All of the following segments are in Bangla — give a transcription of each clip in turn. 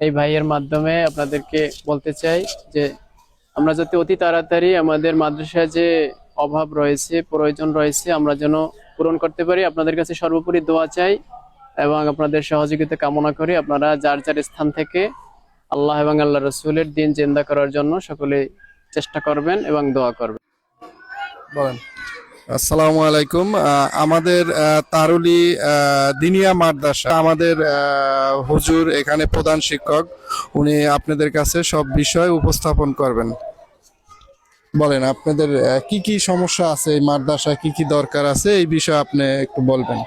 এই ভাইয়ের মাধ্যমে আপনাদেরকে বলতে চাই যে আমরা যাতে অতি তাড়াতাড়ি আমাদের মাদ্রাসায় যে অভাব রয়েছে, প্রয়োজন রয়েছে, আমরা যেন পূরণ করতে পারি। আপনাদের কাছে সর্বোপরি দোয়া চাই এবং আপনাদের সহযোগিতা কামনা করি। আপনারা যার যার স্থান থেকে আল্লাহ এবং আল্লাহ রসুলের দিন জেন্দা করার জন্য সকলে চেষ্টা করবেন এবং দোয়া করবেন। বলেন। আসসালামু আলাইকুম। আমাদের তারুলি দিনিয়া মাদ্রাসা, আমাদের হুজুর এখানে প্রধান শিক্ষক। উনি আপনাদের কাছে সব বিষয় উপস্থাপন করবেন। বলেন, আপনাদের কি কি সমস্যা আছে এই মাদ্রাসা কি কি দরকার আছে? এই বিষয়ে আপনি একটু বলবেন।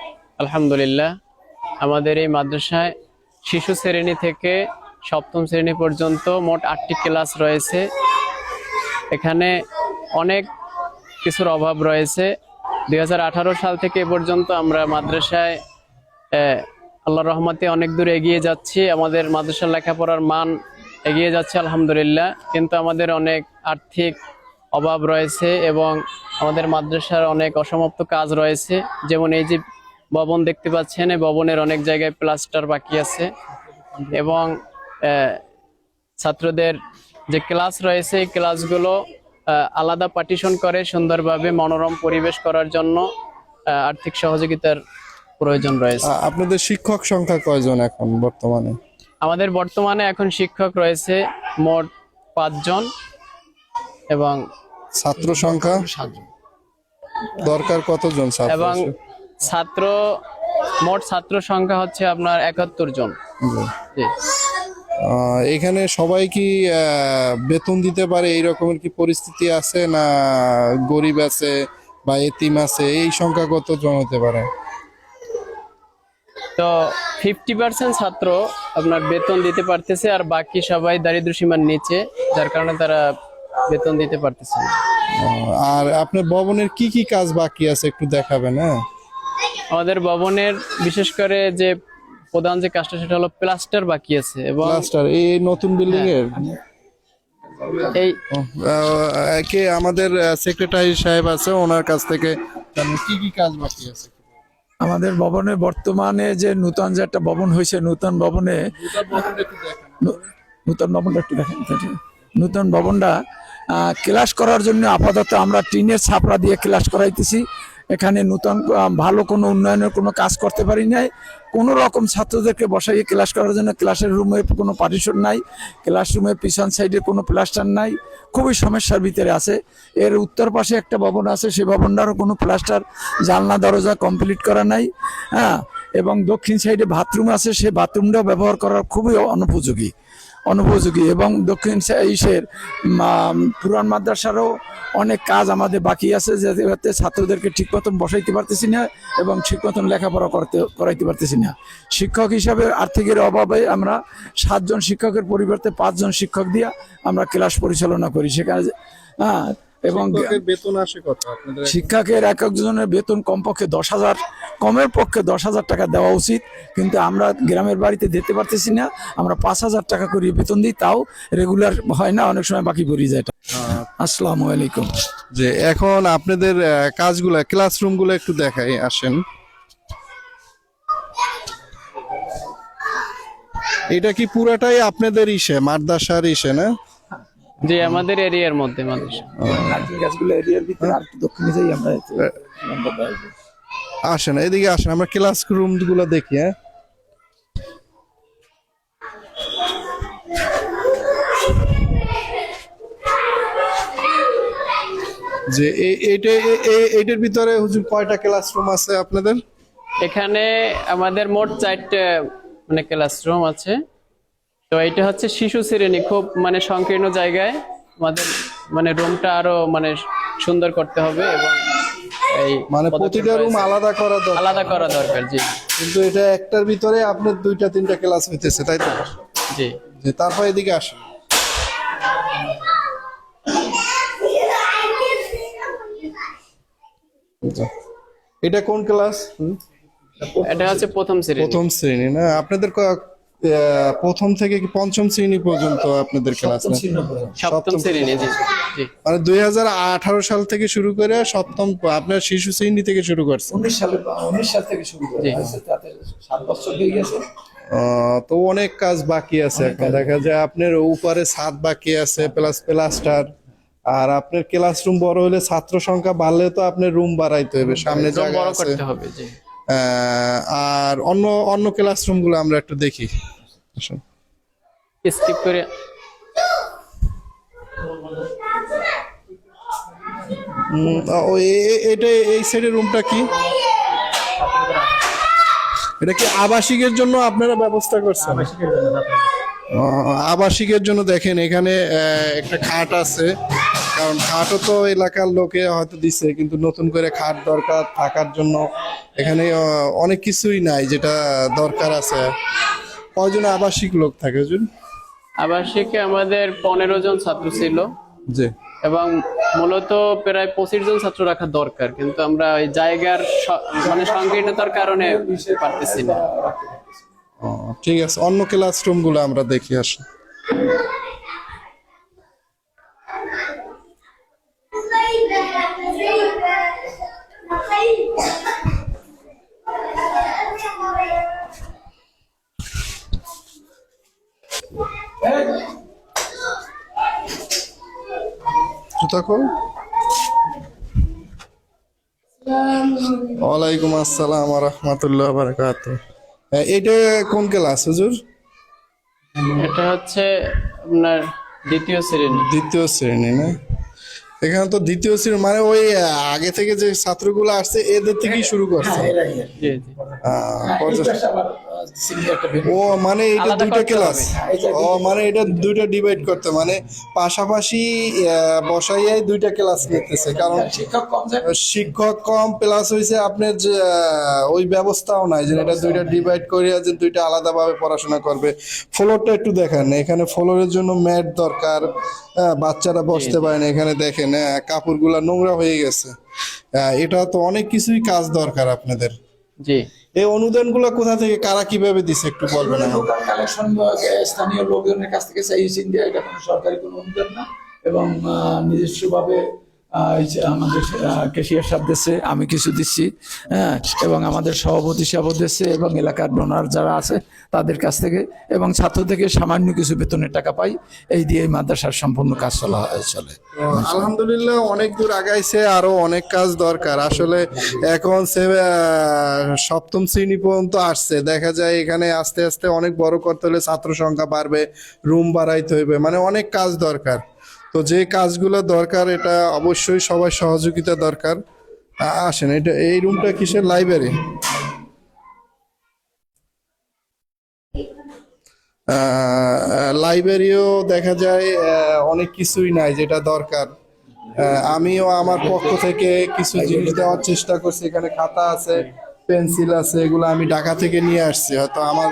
আলহামদুলিল্লাহ, আমাদের এই মাদ্রাসায় শিশু শ্রেণি থেকে সপ্তম শ্রেণি পর্যন্ত মোট আটটি ক্লাস রয়েছে। এখানে অনেক কিছুর অভাব রয়েছে। দুই হাজার আঠারো সাল থেকে এ পর্যন্ত আমরা মাদ্রাসায় আল্লাহ রহমতে অনেক দূর এগিয়ে যাচ্ছি। আমাদের মাদ্রাসার লেখাপড়ার মান এগিয়ে যাচ্ছে, আলহামদুলিল্লাহ। কিন্তু আমাদের অনেক আর্থিক অভাব রয়েছে এবং আমাদের মাদ্রাসার অনেক অসমাপ্ত কাজ রয়েছে। যেমন এই যে ভবন দেখতে পাচ্ছেন এই ভবনের অনেক জায়গায় প্লাস্টার বাকি আছে এবং ছাত্রদের যে ক্লাস রয়েছে, এই ক্লাসগুলো আলাদা পার্টিশন করে সুন্দরভাবে মনোরম পরিবেশ করার জন্য আর্থিক সহযোগিতার প্রয়োজন রয়েছে। আপনাদের শিক্ষক সংখ্যা কয়জন এখন বর্তমানে? আমাদের বর্তমানে এখন শিক্ষক রয়েছে মোট পাঁচজন এবং ছাত্র সংখ্যা? সাতজন। দরকার কতজন ছাত্র এবং ছাত্র মোট ছাত্র সংখ্যা হচ্ছে আপনার একাত্তর জন। জি। এখানে সবাই কি বেতন দিতে পারে এই রকমের কি পরিস্থিতি আছে না গরিব আছে বা এতিম আছে? এই সংখ্যা কতজন হতে পারে? তো ফিফটি পার্সেন্ট ছাত্র আপনার বেতন দিতে পারতেছে আর বাকি সবাই দারিদ্র সীমার নিচে যার কারণে তারা বেতন দিতে পারতেছে না। আর আপনার ভবনের কি কি কাজ বাকি আছে একটু দেখাবেন হ্যাঁ? আমাদের ভবনের বিশেষ করে যে প্রধান যে কাজটা সেটা হলো প্লাস্টার বাকি আছে এবং প্লাস্টার এই নতুন বিল্ডিং এর? এই কে আমাদের সেক্রেটারি সাহেব আছে ওনার কাছ থেকে কি কি কাজ বাকি আছে? আমাদের ভবনে বর্তমানে যে নূতন যে একটা ভবন হয়েছে নূতন ভবনে নূতন ভবনটা একটু দেখেন। নূতন ভবনটা ক্লাস করার জন্য আপাতত আমরা টিনের ছাপড়া দিয়ে ক্লাস করাইতেছি। এখানে নূতন ভালো কোনো উন্নয়নের কোনো কাজ করতে পারি নাই। কোনো রকম ছাত্রদেরকে বসাইয়ে ক্লাস করার জন্য ক্লাসের রুমে কোনো পার্টিশন নাই ক্লাসরুমের পিছন সাইডে কোনো প্লাস্টার নাই। খুবই সমস্যার ভিতরে আছে। এর উত্তর পাশে একটা ভবন আছে সেই ভবনটারও কোনো প্লাস্টার জানলা, দরজা কমপ্লিট করা নাই হ্যাঁ? এবং দক্ষিণ সাইডে বাথরুম আছে সেই বাথরুমটাও ব্যবহার করার খুবই অনুপযোগী। অনুপযোগী এবং দক্ষিণ ইসের পুরান মাদ্রাসারও অনেক কাজ আমাদের বাকি আছে যাতে ছাত্রদেরকে ঠিক মতন বসাইতে পারতেছি না এবং ঠিক মতন লেখাপড়া করতে করাইতে পারতেছি না। শিক্ষক হিসাবে আর্থিকের অভাবে আমরা সাতজন শিক্ষকের পরিবর্তে পাঁচজন শিক্ষক দিয়ে আমরা ক্লাস পরিচালনা করি। সেখানে হ্যাঁ এবং বেতন আসে কত? শিক্ষকের এক একজনের বেতন কমপক্ষে দশ হাজার কমের পক্ষে দশ হাজার টাকা দেওয়া উচিত। কিন্তু আমরা গ্রামের বাড়িতে দিতে পারতেছি না আমরা পাঁচ হাজার টাকা করে বেতন দিই তাও রেগুলার হয় না অনেক সময় বাকি পড়ে যায় আসসালামু আলাইকুম। যে এখন আপনাদের কাজগুলা ক্লাসরুমগুলো একটু দেখাই আসেন। এটা কি পুরাটাই আপনাদের ইসে মাদ্রাসার ইসে না? যে আমাদের এরিয়ার মধ্যে মানুষ। নারকেল গাছগুলো এরিয়ার ভিতরে আর দক্ষিণে যাই আমরা। আসেন এদিকে আসেন আমরা ক্লাসরুমগুলো দেখি হ্যাঁ। যে এইটা এইটার ভিতরে হুজুর কয়টা ক্লাসরুম আছে আপনাদের? এখানে আমাদের মোট চারটে মানে ক্লাসরুম আছে। তো এটা হচ্ছে শিশু শ্রেণি খুব মানে সংকীর্ণ জায়গায়। আমাদের মানে রুমটা আরও মানে সুন্দর করতে হবে এবং এই মানে প্রতিটা রুম আলাদা করা দরকার। আলাদা করা দরকার জি। কিন্তু এটা একটার ভিতরে আপনার দুইটা তিনটা ক্লাস হইতেছে তাই তো? জি। যে তারপর এদিকে আসেন। এটা কোন ক্লাস এটা হচ্ছে প্রথম শ্রেণি। প্রথম শ্রেণি না? আপনাদের প্রথম থেকে কি পঞ্চম শ্রেণি পর্যন্ত আপনাদের ক্লাস সপ্তম শ্রেণি জি মানে দুই হাজার আঠারো সাল থেকে শুরু করে সপ্তম আপনার শিশু শ্রেণি থেকে শুরু করছে। উনিশ সালে উনিশ সাল থেকে শুরু করা। তাতে সাত বছর হয়ে গেছে। আহ, তো অনেক কাজ বাকি আছে এখন। দেখা যায় আপনার উপরে ছাদ বাকি আছে প্লাস প্লাস্টার আর আপনার ক্লাসরুম বড় হলে ছাত্র সংখ্যা বাড়লে তো আপনার রুম বাড়াইতে হবে সামনে জায়গা আছে। করতে হবে জি। আহ, আর অন্য অন্য ক্লাসরুমগুলো আমরা একটু দেখি। স্কিপ করে। এটা এই সাইডের রুমটা কি? এটা কি আবাসিকের জন্য আপনারা ব্যবস্থা করছেন? আবাসিকের জন্য দেখেন এখানে একটা খাট আছে। কারণ খাটও তো এলাকার লোকে হয়তো দিছে কিন্তু নতুন করে খাট দরকার থাকার জন্য এখানে অনেক কিছুই নাই যেটা দরকার আছে। কয়জন আবাসিক লোক থাকে হুজুর? আবাসিকে আমাদের পনেরো জন ছাত্র ছিল। জি। এবং মূলত প্রায় পঁচিশ জন ছাত্র রাখা দরকার কিন্তু আমরা ওই জায়গার মানে সংকীর্ণতার কারণে পারতেছি না। ও, ঠিক আছে অন্য ক্লাসরুমগুলো আমরা দেখি আসুন ওয়ালাইকুম আসসালাম রহমতুল্লাহ বারকাত এটা কোন ক্লাস হুজুর? এটা হচ্ছে আপনার দ্বিতীয় শ্রেণি। দ্বিতীয় শ্রেণি না? এখানে তো দ্বিতীয় শ্রেণি মানে ওই আগে থেকে যে ছাত্রগুলো আসছে এদের থেকেই শুরু করছে। জি জি। আহ, পঞ্চাশ- ও মানে এটা দুইটা ক্লাস ও মানে এটা দুইটা ডিভাইড করতে মানে পাশাপাশি আহ, বসাইয়াই দুইটা ক্লাস নিতেছে কারণ শিক্ষক কম শিক্ষক কম প্লাস হয়েছে আপনার যে আহ, ওই ব্যবস্থাও নাই যে এটা দুইটা ডিভাইড করিয়া যে দুইটা আলাদাভাবে পড়াশোনা করবে। ফ্লোরটা একটু দেখেন এখানে ফ্লোরের জন্য ম্যাট দরকার হ্যাঁ, বাচ্চারা বসতে পারে না এখানে দেখেন হ্যাঁ, কাপড়গুলা নোংরা হয়ে গেছে। এটা তো অনেক কিছুই কাজ দরকার আপনাদের। জি। এই অনুদানগুলো কোথা থেকে কারা কীভাবে দিছে একটু বলবেন লোকাল কালেকশন স্থানীয় লোকজনের কাছ থেকে চাইছি ইন্ডিয়া এটা কোনো সরকারি কোনো অনুদান না। এবং নিজস্বভাবে আমাদের কেশিয়ার সাহেব দিচ্ছে আমি কিছু দিচ্ছি হ্যাঁ এবং আমাদের সভাপতি সাহেব দিচ্ছে এবং এলাকার ডোনার যারা আছে, তাদের কাছ থেকে, এবং ছাত্র থেকে সামান্য কিছু বেতনের টাকা পাই, এই দিয়ে মাদ্রাসার সম্পূর্ণ কাজ চলা, চলে। আলহামদুলিল্লাহ, অনেক দূর আগাইছে, আরও অনেক কাজ দরকার। আসলে এখন সে সপ্তম শ্রেণি পর্যন্ত আসছে। দেখা যায় এখানে আস্তে আস্তে অনেক বড় করতে হলে ছাত্র সংখ্যা বাড়বে রুম বাড়াইতে হইবে মানে অনেক কাজ দরকার। তো যে কাজগুলো দরকার, এটা অবশ্যই সবাই সহযোগিতা দরকার। আসেন, এটা, এই রুমটা কিসের? লাইব্রেরি লাইব্রেরিও দেখা যায় অনেক কিছুই নাই যেটা দরকার। আমিও আমার পক্ষ থেকে কিছু জিনিস দেওয়ার চেষ্টা করছি। এখানে খাতা আছে, পেন্সিল আছে, এগুলো আমি ঢাকা থেকে নিয়ে আসছি। হয়তো আমার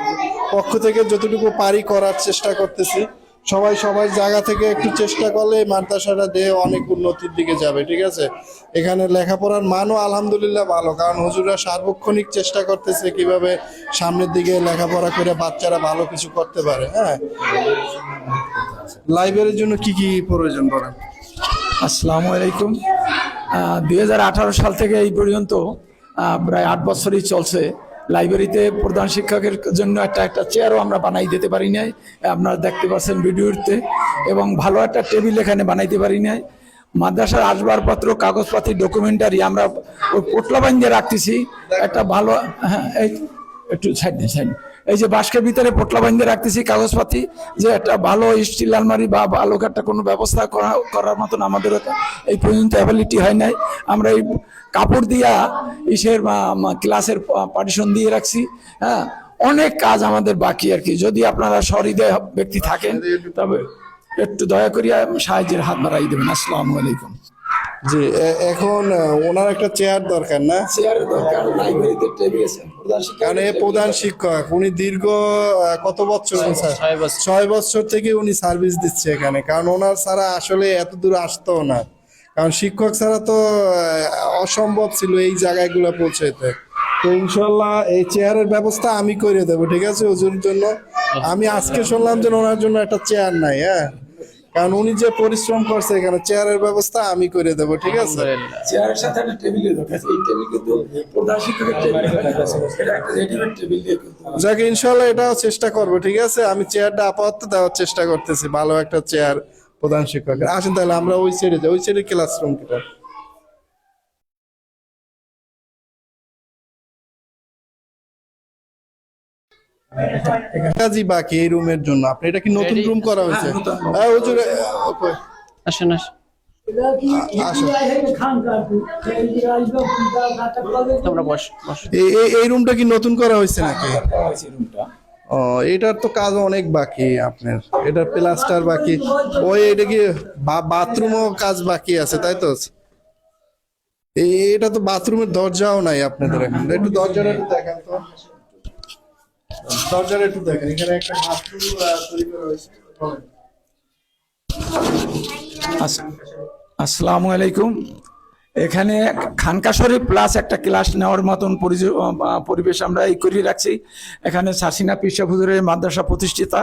পক্ষ থেকে যতটুকু পারি করার চেষ্টা করতেছি। সবাই সবাই জায়গা থেকে একটু চেষ্টা করলে মাদ্রাসাটা দিয়ে অনেক উন্নতির দিকে যাবে, ঠিক আছে? এখানে লেখাপড়ার মানও আলহামদুলিল্লাহ ভালো, কারণ হুজুরা সার্বক্ষণিক চেষ্টা করতেছে কীভাবে সামনের দিকে লেখাপড়া করে বাচ্চারা ভালো কিছু করতে পারে হ্যাঁ? লাইব্রেরির জন্য কি কি প্রয়োজন পড়ে আসসালামু আলাইকুম। দুই হাজার আঠারো সাল থেকে এই পর্যন্ত প্রায় আট বছরই চলছে। লাইব্রেরিতে প্রধান শিক্ষকের জন্য একটা একটা চেয়ারও আমরা বানাই দিতে পারি নাই। আপনারা দেখতে পাচ্ছেন ভিডিওতে। এবং ভালো একটা টেবিল এখানে বানাইতে পারি নাই। মাদ্রাসার আসবাবপত্র কাগজপাতি ডকুমেন্টারি আমরা পোটলা বান্ধিয়ে রাখতেছি। একটা ভালো হ্যাঁ একটু সাইড সাইড এই যে বাস্কের ভিতরে পোটলা বাঁধে রাখতেছি কাগজপাতি যে একটা ভালো স্টিল আলমারি বা ভালো একটা কোনো ব্যবস্থা করা করার মতন আমাদের এই পর্যন্ত অ্যাবিলিটি হয় নাই। আমরা এই কাপড় দিয়া ইসের ক্লাসের পার্টিশন দিয়ে রাখছি হ্যাঁ? অনেক কাজ আমাদের বাকি আর কি। যদি আপনারা সহৃদয় ব্যক্তি থাকেন তবে একটু দয়া করিয়া সাহায্যের হাত বাড়াই দেবেন। আসসালামু আলাইকুম। জি এখন ওনার একটা চেয়ার দরকার না? দরকার লাইব্রেরিতে টেবিল কারণ এ প্রধান শিক্ষক উনি দীর্ঘ কত বছর ছয় বছর। থেকে উনি সার্ভিস দিচ্ছে এখানে কারণ ওনার ছাড়া আসলে এত দূর আসতো না। কারণ শিক্ষক ছাড়া তো অসম্ভব ছিল এই জায়গাগুলো পৌঁছাইতে। তো ইনশাল্লাহ এই চেয়ারের ব্যবস্থা আমি করে দেবো ঠিক আছে? ওজুর জন্য। আমি আজকে শুনলাম যে ওনার জন্য একটা চেয়ার নাই হ্যাঁ? কারণ উনি যে পরিশ্রম করছে এখানে চেয়ারের ব্যবস্থা আমি করে দেবো ঠিক আছে? চেয়ারের সাথে একটা টেবিলের এই টেবিল কিন্তু প্রধান শিক্ষকের টেবিল এটা রেডিমেড টেবিল যাকে ইনশাল্লাহ এটাও চেষ্টা করব ঠিক আছে? আমি চেয়ারটা আপাতত দেওয়ার চেষ্টা করতেছি ভালো একটা চেয়ার প্রধান শিক্ষকের। আসেন তাহলে আমরা ওই ছেড়ে যাই ওই সাইডে ক্লাসরুম কিটা কাজই বাকি এই রুমের জন্য। আপনি এটা কি নতুন রুম করা হয়েছে? হ্যাঁ। হ্যাঁ হুজুর আসেন আসেন। এই এই- এই রুমটা কি নতুন করা হয়েছে নাকি? করা হয়েছে রুমটা। ও এটার তো কাজ অনেক বাকি আপনার। এটার প্লাস্টার বাকি। ওই এটা কি বাথরুমও কাজ বাকি আছে তাই তো? এই এটা তো বাথরুমের দরজাও নাই আপনাদের এখন। একটু দরজাটা একটু দেখেন তো। দরজাটা একটু দেখেন এখানে একটা তৈরি করা হয়েছে। আসসালামু আলাইকুম। এখানে খানকা শরীফ প্লাস একটা ক্লাস নেওয়ার মতন পরিবেশ আমরা এই করিয়ে রাখছি। এখানে সাসিনা পিসা হুজুরের মাদ্রাসা প্রতিষ্ঠিতা।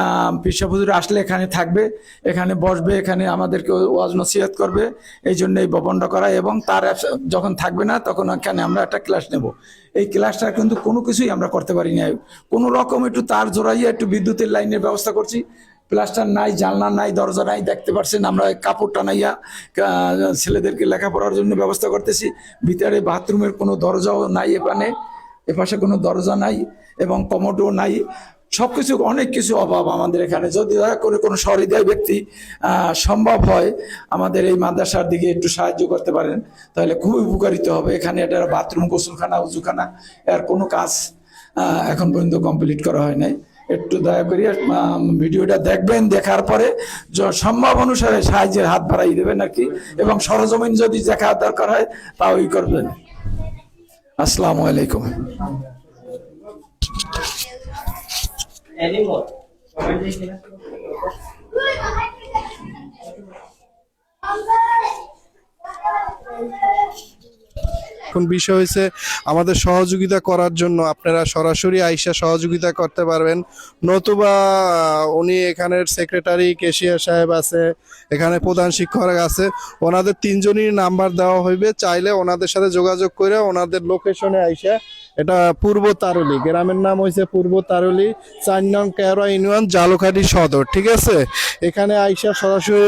আহ, পিসা হুজুর আসলে এখানে থাকবে। এখানে বসবে এখানে আমাদেরকে ওয়াজ নসিহত করবে। এই জন্য এই ভবনটা করা এবং তার যখন থাকবে না তখন এখানে আমরা একটা ক্লাস নেব। এই ক্লাসটা কিন্তু কোনো কিছুই আমরা করতে পারি না কোনো রকম একটু তার জোড়াইয়া একটু বিদ্যুতের লাইনের ব্যবস্থা করছি। প্লাস্টার নাই, জানলা নাই, দরজা নাই, দেখতে পাচ্ছেন আমরা কাপড় টানাইয়া ছেলেদেরকে লেখাপড়ার জন্য ব্যবস্থা করতেছি। ভিতরে বাথরুমের কোনো দরজাও নাই এখানে এপাশে কোনো দরজা নাই এবং কমোডও নাই। সব কিছু অনেক কিছু অভাব আমাদের এখানে। যদি দয়া করে কোনো সহৃদয় ব্যক্তি সম্ভব হয় আমাদের এই মাদ্রাসার দিকে একটু সাহায্য করতে পারেন, তাহলে খুবই উপকারিত হবে। এখানে এটা বাথরুম, গোসলখানা, উজুখানা, এর কোনো কাজ এখন পর্যন্ত কমপ্লিট করা হয় নাই। একটু দয়া করে আম, ভিডিওটা দেখবেন দেখার পরে সম্ভব অনুসারে সাহায্যের হাত বাড়াই দেবেন আর কি এবং সরজমিন যদি দেখা দরকার হয় তাওই করবেন। আসসালামু আলাইকুম। এখন বিষয় হয়েছে, আমাদের সহযোগিতা করার জন্য আপনারা সরাসরি আইসা সহযোগিতা করতে পারবেন। নতুবা উনি এখানের সেক্রেটারি কেশিয়ার সাহেব আছে, এখানে প্রধান শিক্ষক আছে, ওনাদের তিনজনই নাম্বার দেওয়া হইবে। চাইলে ওনাদের সাথে যোগাযোগ করে ওনাদের লোকেশনে আইসা এটা পূর্ব তারুলি। গ্রামের নাম হয়েছে পূর্ব তারুলি, চার নং কেরা ইউনিয়ন জালুকাঠি সদর, ঠিক আছে? এখানে আইসা সরাসরি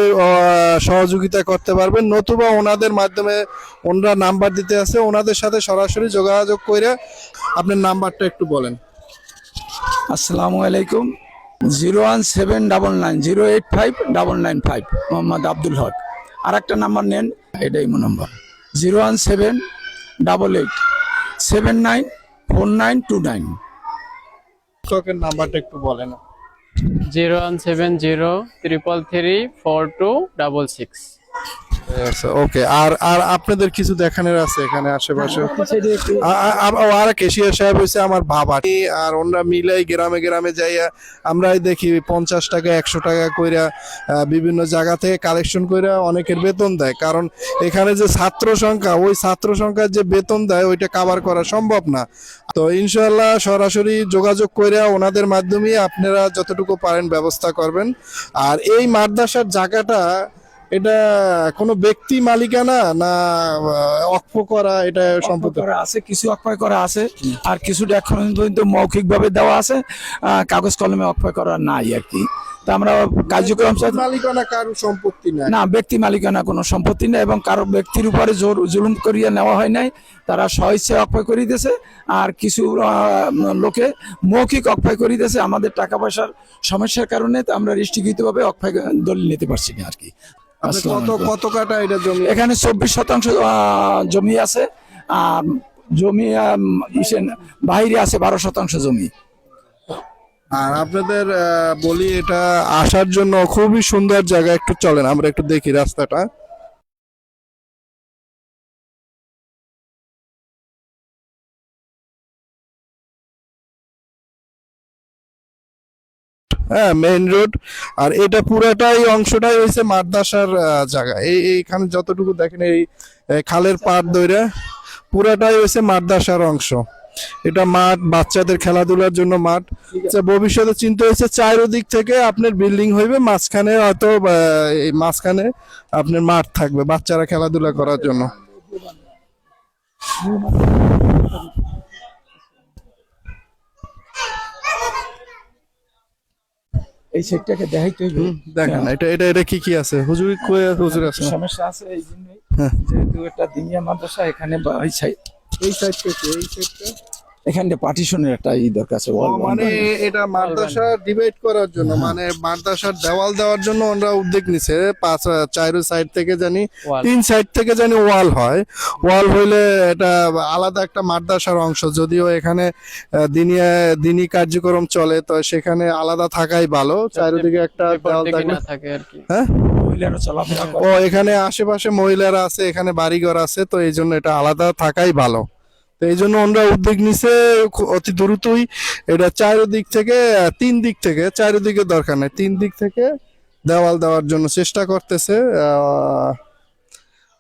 সহযোগিতা করতে পারবেন। নতুবা ওনাদের মাধ্যমে ওনারা নাম্বার দিতে আছে। ওনাদের সাথে সরাসরি যোগাযোগ করে আপনার নাম্বারটা একটু বলেন। আসসালামু আলাইকুম। Zero one seven double nine, zero eight five double nine five, Mohammad Abdul Haque. আর একটা নাম্বার নেন, এটাই মো number. Zero one seven double eight. Seven nine four nine two nine. শিক্ষকের নাম্বারটা একটু বলেন। Zero one seven zero triple three four two double six. Okay আর আর আপনাদের কিছু দেখানোর আছে এখানে আশেপাশে? আর কেশিয়ার সাহেব হয়েছে আমার বাবা। আর ওনরা মিলাই গ্রামে গ্রামে যাইয়া আমরাই দেখি পঞ্চাশ টাকা, একশো টাকা কইরা বিভিন্ন জায়গা থেকে কালেকশন কইরা অনেকের বেতন দেয়। কারণ এখানে যে ছাত্র সংখ্যা, ওই ছাত্র সংখ্যার যে বেতন দেয়, ওইটা কাভার করা সম্ভব না। তো ইনশাল্লাহ সরাসরি যোগাযোগ করে ওনাদের মাধ্যমে আপনারা যতটুকু পারেন ব্যবস্থা করবেন। আর এই মাদ্রাসার জায়গাটা এটা কোনো ব্যক্তি মালিকানা না অক্ষ করা এটা সম্পত্তি? করা আছে কিছু অক্ষয় করা আছে আর কিছুটা এখন পর্যন্ত মৌখিক ভাবে দেওয়া আছে কাগজ কলমে অক্ষয় করা নাই আর কি। তা আমরা কার্যক্রম মালিকানা কারও সম্পত্তি না না ব্যক্তি মালিকানা কোনো সম্পত্তি নেই এবং কারও ব্যক্তির উপরে জোর জুলুম করিয়া নেওয়া হয় নাই তারা স্বইচ্ছে অক্ষয় করে দিয়েছে আর কিছু লোকে মৌখিক অক্ষয় করে দিয়েছে আমাদের টাকা পয়সার সমস্যার কারণে তো আমরা দৃষ্টিগতভাবে অক্ষয় দলিল নিতে পারছি না আর কি। কত কত কাটা এটা জমি? এখানে চব্বিশ শতাংশ জমি আছে। আর জমি বাইরে আছে বারো শতাংশ জমি। আর আপনাদের বলি এটা আসার জন্য খুবই সুন্দর জায়গা একটু চলেন আমরা একটু দেখি রাস্তাটা। হ্যাঁ মেইন রোড আর এটা পুরাটাই অংশটাই হয়েছে মাদ্রাসার জায়গা। এই এইখানে যতটুকু দেখেন এই খালের পাড় দইরা পুরাটাই হয়েছে মাদ্রাসার অংশ। এটা মাঠ বাচ্চাদের খেলাধুলার জন্য মাঠ। আচ্ছা, ভবিষ্যতে চিন্তা হয়েছে চারিদিক থেকে আপনার বিল্ডিং হইবে মাঝখানে হয়তো মাঝখানে আপনার মাঠ থাকবে বাচ্চারা খেলাধুলা করার জন্য। এই সেটটাকে দেখাইতে হইবে। দেখেন এটা এটা এটা কি কি আছে? হুজুর কই হুজুর আছে সমস্যা আছে এই জন্যই হ্যাঁ। যেহেতু একটা দিনিয়া মাদ্রাসা এখানে বা এই সাইড এই সাইড থেকে এই সাইডটা এখানে পার্টিশনের একটা ই দরকার আছে মানে এটা মাদ্রাসা ডিবেট করার জন্য মানে মাদ্রাসার দেওয়াল দেওয়ার জন্য ওরা উদ্যোগ নিছে। পাঁচ চাইরো সাইড থেকে জানি তিন সাইড থেকে জানি ওয়াল হয়। ওয়াল হইলে এটা আলাদা একটা মাদ্রাসার অংশ। যদিও এখানে আহ, দিনী দিনী কার্যক্রম চলে তো সেখানে আলাদা থাকাই ভালো। চারিদিকে একটা দেওয়াল থাকে আর কি। হ্যাঁ? ও এখানে আশেপাশে মহিলারা আছে এখানে বাড়িঘর আছে তো এই জন্য এটা আলাদা থাকাই ভালো। তো এই জন্য ওনারা উদ্যোগ নিছে অতি দ্রুতই। এটা চারিদিক থেকে তিন দিক থেকে চারিদিকে দরকার নাই। তিন দিক থেকে দেওয়াল দেওয়ার জন্য চেষ্টা করতেছে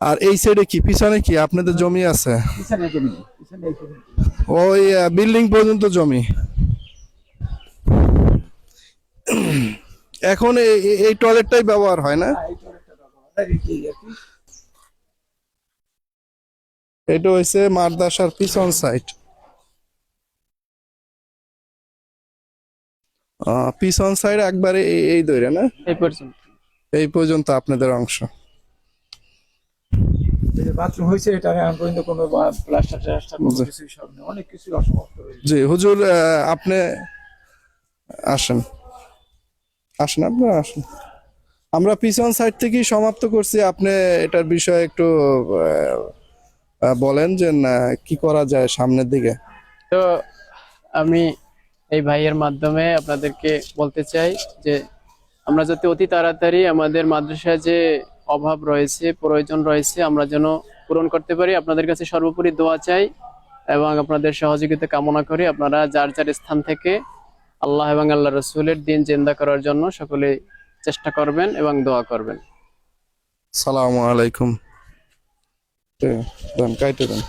আর এই সাইডে কি? পিছনে কি? আপনাদের জমি আছে। ওই বিল্ডিং পর্যন্ত জমি। এখন এই- টয়লেটটাই ব্যবহার হয় না এই তো একটা ব্যবহার, এই যে আর কি। এটা হইছে মাদ্রাসার পিছন সাইড পিছন সাইড একবারে এই- এই দইরে না? এই পর্যন্ত। এই পর্যন্ত আপনাদের অংশ। বাথরুম হয়েছে এটা এখন পর্যন্ত কোনো প্লাস্টার টাস্টার কিছুই সব নেই। অনেক কিছু অসমাপ্ত রয়েছে জি হুজুর আপনি আসেন। আসেন আপনারা আসেন। আমরা পিছন সাইড থেকেই সমাপ্ত করছি। আপনি এটার বিষয়ে একটু বলেন যে না, কি করা যায় সামনের দিকে? তো আমি এই ভাইয়ের মাধ্যমে আপনাদেরকে বলতে চাই যে আমরা যাতে অতি তাড়াতাড়ি আমাদের মাদ্রাসায় যে অভাব রয়েছে প্রয়োজন রয়েছে আমরা যেন পূরণ করতে পারি। আপনাদের কাছে সর্বোপরি দোয়া চাই এবং আপনাদের সহযোগিতা কামনা করি। আপনারা যার যার স্থান থেকে আল্লাহ এবং আল্লাহ রসুলের দিন জেন্দা করার জন্য সকলে চেষ্টা করবেন এবং দোয়া করবেন। সালামু আলাইকুম। দেন কাইটে দেন